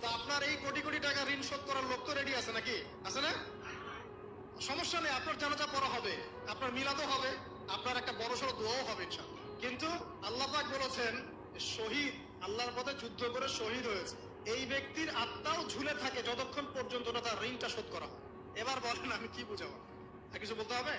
তো আপনার এই কোটি কোটি টাকা ঋণ শোধ করার লোক তো রেডি আছে নাকি? আছে না? সমস্যা নেই, আপনার জানাজা পড়া হবে, আপনার মিলাদও হবে, আপনার একটা বড় সড়ো দোয়াও হবে ইনশাআল্লাহ। কিন্তু আল্লাহ পাক বলেছেন, শহীদ, আল্লাহর পথে যুদ্ধ করে শহীদ হয়েছে। এই ব্যক্তির আত্মাও ঝুলে থাকে যতক্ষণ পর্যন্ত না তার ঋণটা শোধ করা হয়। এবার বলেন, আমি কি বুঝাবো? কিছু বলতে হবে?